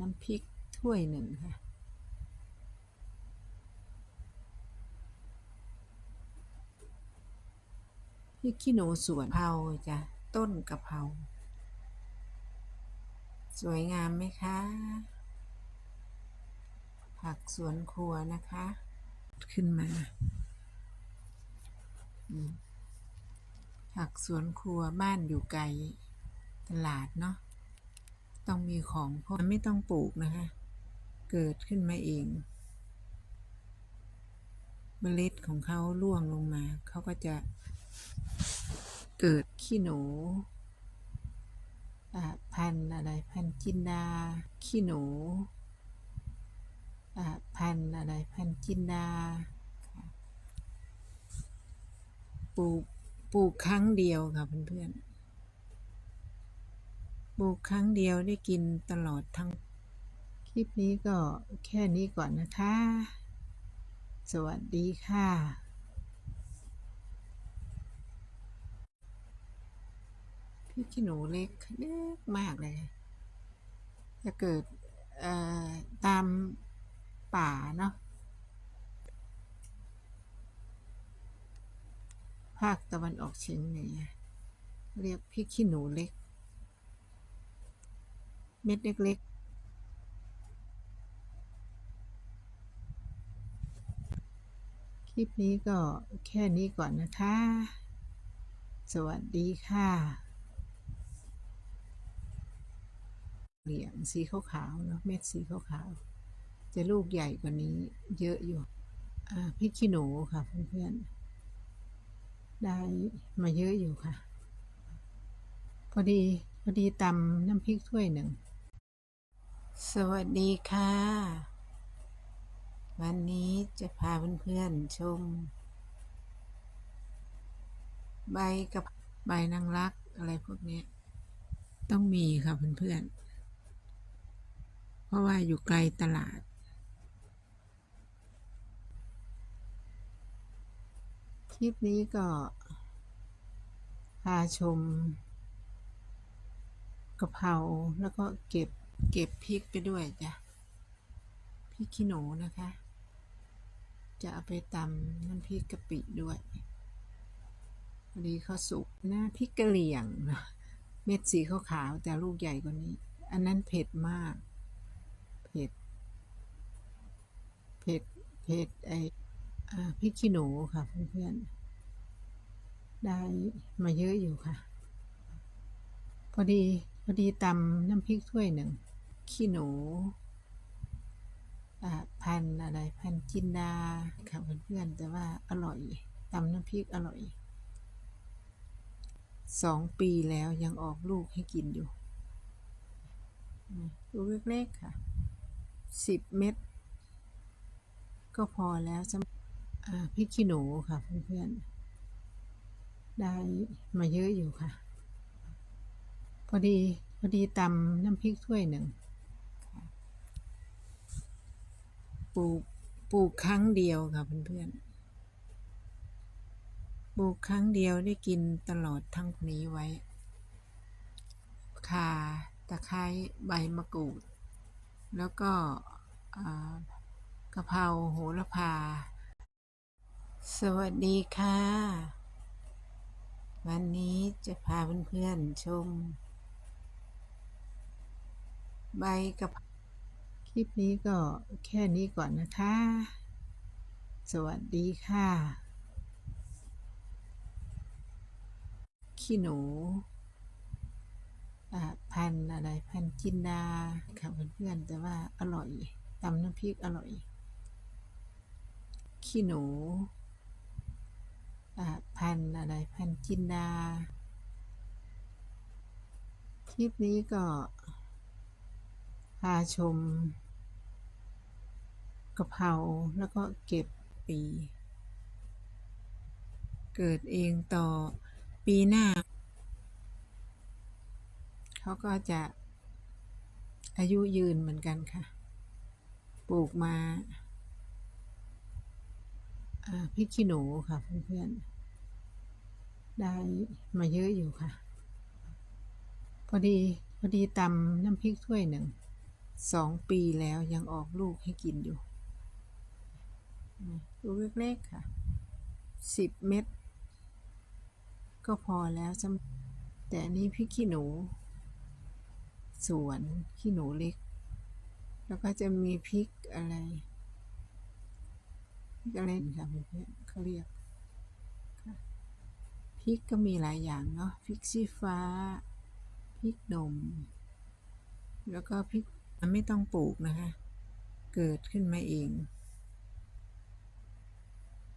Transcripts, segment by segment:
น้ำพริกถ้วยหนึ่งค่ะ พริกขี้หนูสวนเผาจ้ะ ต้นกะเพรา สวยงามไหมคะ ผักสวนครัวนะคะ ขึ้นมาผักสวนครัวบ้านอยู่ไกลตลาดเนาะ ต้องมีของเพวกไม่ต้องปลูกนะคะ เกิดขึ้นมาเองเมล็ดของเขาร่วงลงมา เขาก็จะเกิดขี้หนูอ่าพันอะไรพันจินดา ขี้หนูอ่าพันอะไรพันจินดาปลูกปลูกครั้งเดียวค่ะเพื่อนๆ ปลูกครั้งเดียวได้กินตลอดทั้ง คลิปนี้ก็แค่นี้ก่อนนะคะ สวัสดีค่ะพี่ขี้หนูเล็กเล็กมากเลยจะเกิดตามป่าเนาะภาคตะวันออกเฉียงเหนือเรียกพริกขี้หนูเล็ก เม็ดเล็กๆ คลิปนี้ก็แค่นี้ก่อนนะคะ สวัสดีค่ะเหลี่ยมสีขาวๆเนาะเม็ดสีขาวๆจะลูกใหญ่กว่านี้เยอะอยู่อ่าพริกขี้หนูค่ะเพื่อนๆได้มาเยอะอยู่ค่ะ พอดีพอดีตำน้ำพริกถ้วยหนึ่ง สวัสดีค่ะ วันนี้จะพาเพื่อนๆชม ใบกับใบนางรักอะไรพวกนี้ต้องมีค่ะเพื่อนๆ เพราะว่าอยู่ไกลตลาด คลิปนี้ก็ พาชมกะเพราแล้วก็เก็บ เก็บพริกไปด้วยจ้ะพริกขี้หนูนะคะ จะเอาไปตำน้ำพริกกะปิด้วยพอดีเขาสุกหน้าพริกกะเหรี่ยงนะเม็ดสีขาวๆแต่ลูกใหญ่กว่านี้ อันนั้นเผ็ดมาก เผ็ด เผ็ด เผ็ดไอพริกขี้หนูค่ะเพื่อนๆ ได้มาเยอะอยู่ค่ะ พอดีพอดีตำน้ำพริกถ้วยหนึ่ง ขี้หนูอ่าพันอะไรพันจินดาค่ะเพื่อนๆแต่ว่าอร่อยตำน้ำพริกอร่อยสองปีแล้วยังออกลูกให้กินอยู่ลูกเล็กๆค่ะสิบเม็ดก็พอแล้วสำพริกขี้หนูค่ะ เพื่อนๆ ได้มาเยอะอยู่ค่ะ พอดีพอดีตำน้ำพริกถ้วยหนึ่งค่ะ ปลูกปลูกครั้งเดียวค่ะเพื่อนๆปลูกครั้งเดียวได้กินตลอดทั้งนี้ไว้ข่าตะไคร้ใบมะกรูด แล้วก็กะเพราโหระพา สวัสดีค่ะ วันนี้จะพาเพื่อนๆชม ใบกะเพรา คลิปนี้ก็แค่นี้ก่อนนะคะ สวัสดีค่ะ ขี้หนูอ่าพันอะไรพันจินดาค่ะเพื่อนๆแต่ว่าอร่อยตำน้ำพริกอร่อย ขี้หนูอ่าพันอะไรพันจินดา คลิปนี้ก็ พาชมกะเพราแล้วก็เก็บปี เกิดเองต่อปีหน้า เขาก็จะอายุยืนเหมือนกันค่ะ ปลูกมาอ่าพริกขี้หนูค่ะเพื่อนๆ ได้มาเยอะอยู่ค่ะ พอดีพอดีตำน้ำพริกถ้วยหนึ่ง สองปีแล้วยังออกลูกให้กินอยู่ลูกเล็กๆค่ะสิบเม็ดก็พอแล้วสำแต่นี้พริกขี้หนู สวนขี้หนูเล็ก แล้วก็จะมีพริกอะไรพริกอะไรค่ะเพื่อนเขาเรียกพริกก็มีหลายอย่างเนาะพริกชี้ฟ้าพริกหนมแล้วก็พริก มันไม่ต้องปลูกนะคะ เกิดขึ้นมาเอง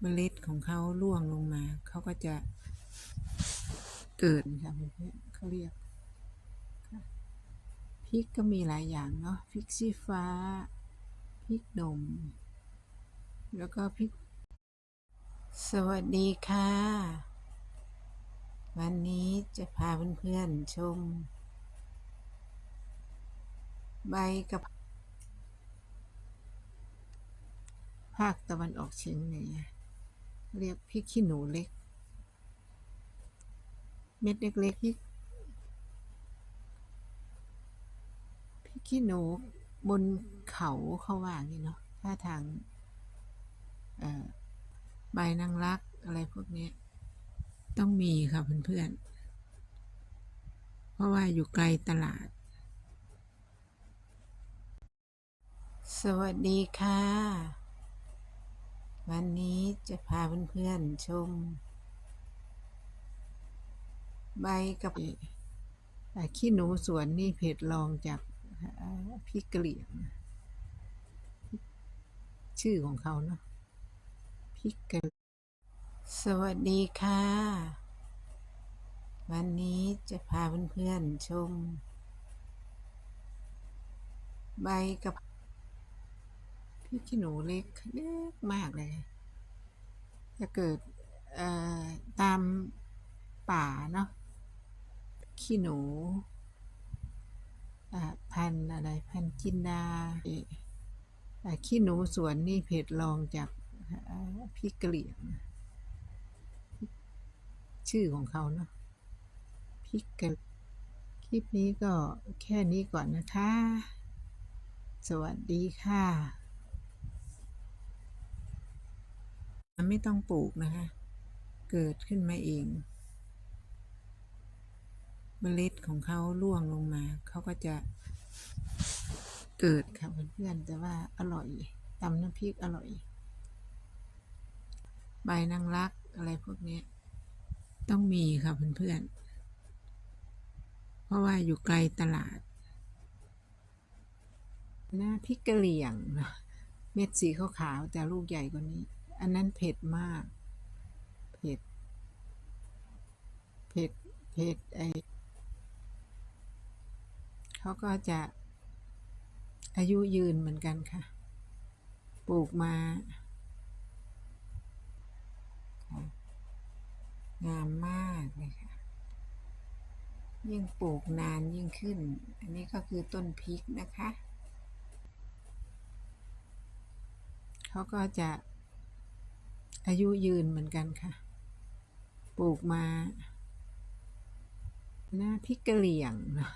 เมล็ดของเขาร่วงลงมา เขาก็จะเกิดค่ะเพื่อนเขาเรียกพริกก็มีหลายอย่างเนาะพริกชี้ฟ้าพริกหนมแล้วก็พริก สวัสดีค่ะ วันนี้จะพาเพื่อนๆชม ใบกะเพราภาคตะวันออกเฉียงเหนือเรียกพริกขี้หนูเล็ก เม็ดเล็กๆพริกพริกขี้หนูบนเขาเขาว่างนี้เนาะถ้าทางใบนางรักอะไรพวกนี้ต้องมีค่ะเพื่อนๆเพราะว่าอยู่ไกลตลาด สวัสดีค่ะ วันนี้จะพาเพื่อนๆชม ใบกับอ่าขี้หนูสวนนี่เผ็ดลองจากพริกกะเหรี่ยง ชื่อของเขาเนาะพริกกะเหรี่ยงสวัสดีค่ะ วันนี้จะพาเพื่อนๆชม ใบกับ พริกขี้หนูเล็กเล็กมากเลยจะเกิดตามป่าเนาะขี้หนูพันอะไรพันจินดาขี้หนูสวนนี่เผ็ดลองจากพริกกะเหรี่ยงชื่อของเขาเนาะพริกกะคลิปนี้ก็แค่นี้ก่อนนะคะ สวัสดีค่ะ มันไม่ต้องปลูกนะคะ เกิดขึ้นมาเองเมล็ดของเขาร่วงลงมา เขาก็จะเกิดค่ะเพื่อนๆแต่ว่าอร่อยตำน้ำพริกอร่อย ใบนางรักอะไรพวกนี้ต้องมีค่ะเพื่อนๆเพราะว่าอยู่ไกลตลาดหน้าพริกกะเหรี่ยงเม็ดสีขาวๆแต่ลูกใหญ่กว่านี้ อันนั้นเผ็ดมาก เผ็ด เผ็ด เผ็ดไอเขาก็จะอายุยืนเหมือนกันค่ะ ปลูกมา งามมากเลยค่ะ ยิ่งปลูกนานยิ่งขึ้น อันนี้ก็คือต้นพริกนะคะ เขาก็จะ อายุยืนเหมือนกันค่ะ ปลูกมาหน้าพริกกะเหรี่ยงเนอะ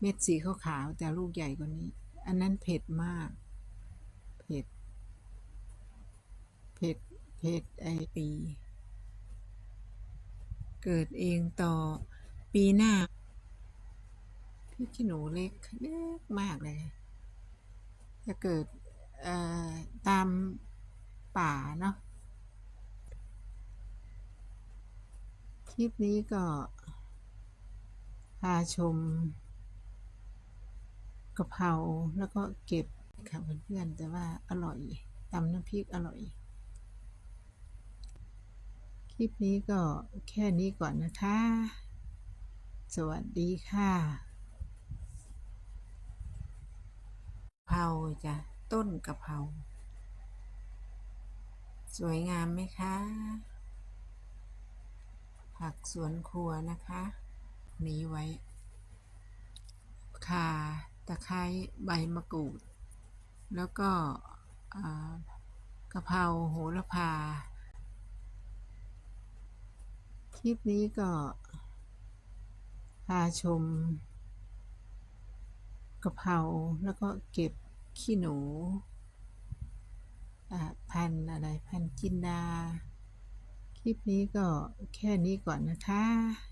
เม็ดสีขาวๆแต่ลูกใหญ่กว่านี้ อันนั้นเผ็ดมาก เผ็ด เผ็ด เผ็ดไอปี เกิดเองต่อปีหน้าพริกขี้หนูเล็กเล็กมากเลย จะเกิดตามป่าเนาะ คลิปนี้ก็พาชมกะเพราแล้วก็เก็บค่ะเพื่อนๆแต่ว่าอร่อยตำน้ำพริกอร่อย คลิปนี้ก็แค่นี้ก่อนนะคะ สวัสดีค่ะกะเพราจ้ะต้นกะเพราสวยงามไหมคะ ผักสวนครัวนะคะนี้ไว้ข่าตะไคร้ใบมะกรูด แล้วก็กะเพราโหระพา คลิปนี้ก็พาชมกะเพราแล้วก็เก็บขี้หนูพันอะไรพันจินดา คลิปนี้ก็แค่นี้ก่อนนะคะ